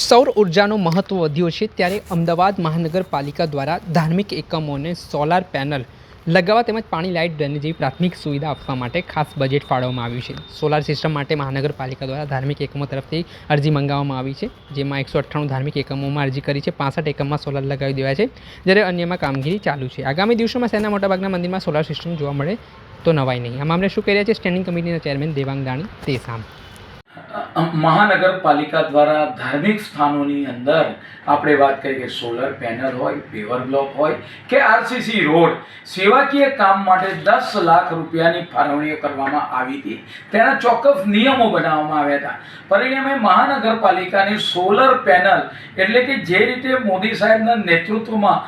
સૌર ઉર્જાનું મહત્ત્વ વધ્યું છે ત્યારે અમદાવાદ મહાનગરપાલિકા દ્વારા ધાર્મિક એકમોને સોલાર પેનલ લગાવવા તેમજ પાણી લાઇટ ડ્રેનેજ જેવી પ્રાથમિક સુવિધા આપવા માટે ખાસ બજેટ ફાળવવામાં આવ્યું છે. સોલાર સિસ્ટમ માટે મહાનગરપાલિકા દ્વારા ધાર્મિક એકમો તરફથી અરજી મંગાવવામાં આવી છે, જેમાં એકસો અઠ્ઠાણું ધાર્મિક એકમોમાં અરજી કરી છે. પાસઠ એકમમાં સોલાર લગાવી દેવાય છે, જ્યારે અન્યમાં કામગીરી ચાલુ છે. આગામી દિવસોમાં શહેરના મોટાભાગના મંદિરમાં સોલાર સિસ્ટમ જોવા મળે તો નવાઈ નહીં. આ મામલે શું કહી રહ્યા છે સ્ટેન્ડિંગ કમિટીના ચેરમેન દેવાંગ દાણી, તે સામ. મહાનગરપાલિકા દ્વારા ધાર્મિક સ્થાનોની અંદર આપણે વાત કરીએ કે સોલર પેનલ હોય પેવર બ્લોક હોય કે આરસીસી રોડ, સેવાકીય કામ માટે દસ લાખ રૂપિયાની ફાળવણીઓ કરવામાં આવી હતી. તેના ચોક્કસ નિયમો બનાવવામાં આવ્યા હતા. પરિણામે મહાનગરપાલિકાની સોલર પેનલ એટલે કે જે રીતે મોદી સાહેબના નેતૃત્વમાં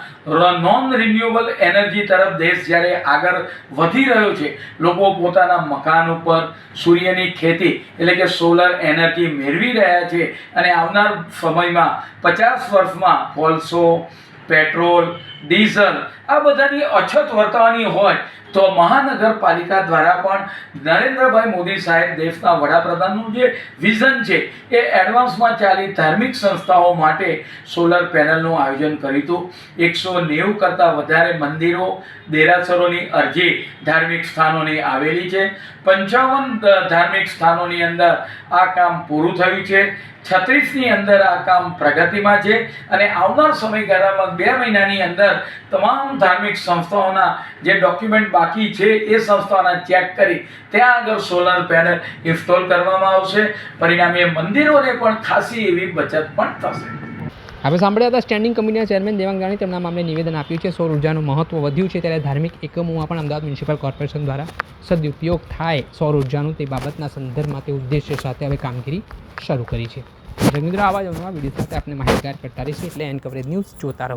નોન રિન્યુએબલ એનર્જી તરફ દેશ જ્યારે આગળ વધી રહ્યો છે, લોકો પોતાના મકાન ઉપર સૂર્યની ખેતી એટલે કે સોલર એનર્જી મેળવી રહ્યા છે અને આવનાર સમયમાં પચાસ વર્ષમાં કોલસો પેટ્રોલ, ડીઝલ આ બધાની અછત વર્તવાની હોય તો મહાનગરપાલિકા દ્વારા પણ નરેન્દ્રભાઈ મોદી સાહેબ દેશના વડાપ્રધાનનું જે વિઝન છે, એ એડવાન્સમાં ચાલી ધાર્મિક સંસ્થાઓ માટે સોલર પેનલનું આયોજન કર્યું હતું. એકસો નેવું કરતાં વધારે મંદિરો, દેરાસરોની અરજી ધાર્મિક સ્થાનોની આવેલી છે. પંચાવન ધાર્મિક સ્થાનોની અંદર આ કામ પૂરું થયું છે. છત્રીસની અંદર આ કામ પ્રગતિમાં છે અને આવનાર સમયગાળામાં બે મહિનાની અંદર તમામ ધાર્મિક સંસ્થાઓના જે ડોક્યુમેન્ટ બાકી છે એ સંસ્થાના ચેક કરી ત્યાં આગળ સોલર પેનલ ઇન્સ્ટોલ કરવામાં આવશે. પરિણામે મંદિરોને પણ ખાસી એવી બચત પણ થશે. આપણે સાંભળ્યા હતા સ્ટેન્ડિંગ કમિટીના ચેરમેન દેવાંગ દાણી તેમના મામલે નિવેદન આપ્યું છે. સૌર ઉર્જાનું મહત્ત્વ વધ્યું છે ત્યારે ધાર્મિક એકમોમાં પણ અમદાવાદ મ્યુનિસિપલ કોર્પોરેશન દ્વારા સદુપયોગ થાય સૌર ઉર્જાનું તે બાબતના સંદર્ભમાં તે ઉદ્દેશ્ય સાથે હવે કામગીરી શરૂ કરી છે. મિત્રો આવા વીડિયો સાથે આપણે માહિતગાર કરતા રહીશું. એટલે એન કવરેજ ન્યૂઝ જોતા રહો.